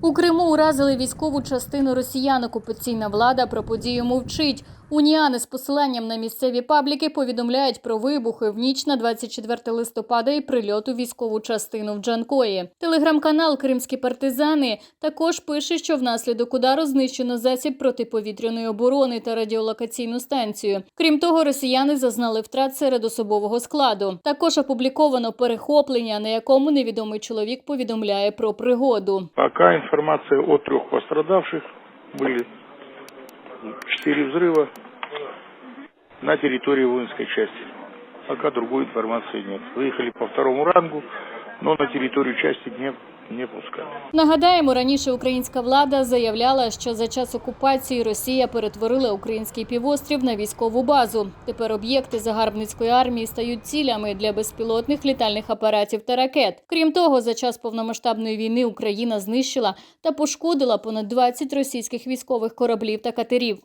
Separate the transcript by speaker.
Speaker 1: У Криму уразили військову частину росіян. Окупаційна влада про подію мовчить. Уніани з посиланням на місцеві пабліки повідомляють про вибухи в ніч на 24 листопада і прильот у військову частину в Джанкої. Телеграм-канал Кримські партизани також пише, що внаслідок удару знищено засіб протиповітряної оборони та радіолокаційну станцію. Крім того, росіяни зазнали втрат серед особового складу. Також опубліковано перехоплення, на якому невідомий чоловік повідомляє про пригоду.
Speaker 2: Пока информация о трех пострадавших были четыре взрыва на территории воинской части. Пока другой информации нет. Выехали по второму рангу, но на территорию части не, не пускали.
Speaker 1: Нагадаємо, раніше українська влада заявляла, що за час окупації Росія перетворила український півострів на військову базу. Тепер об'єкти загарбницької армії стають цілями для безпілотних літальних апаратів та ракет. Крім того, за час повномасштабної війни Україна знищила та пошкодила понад 20 російських військових кораблів та катерів.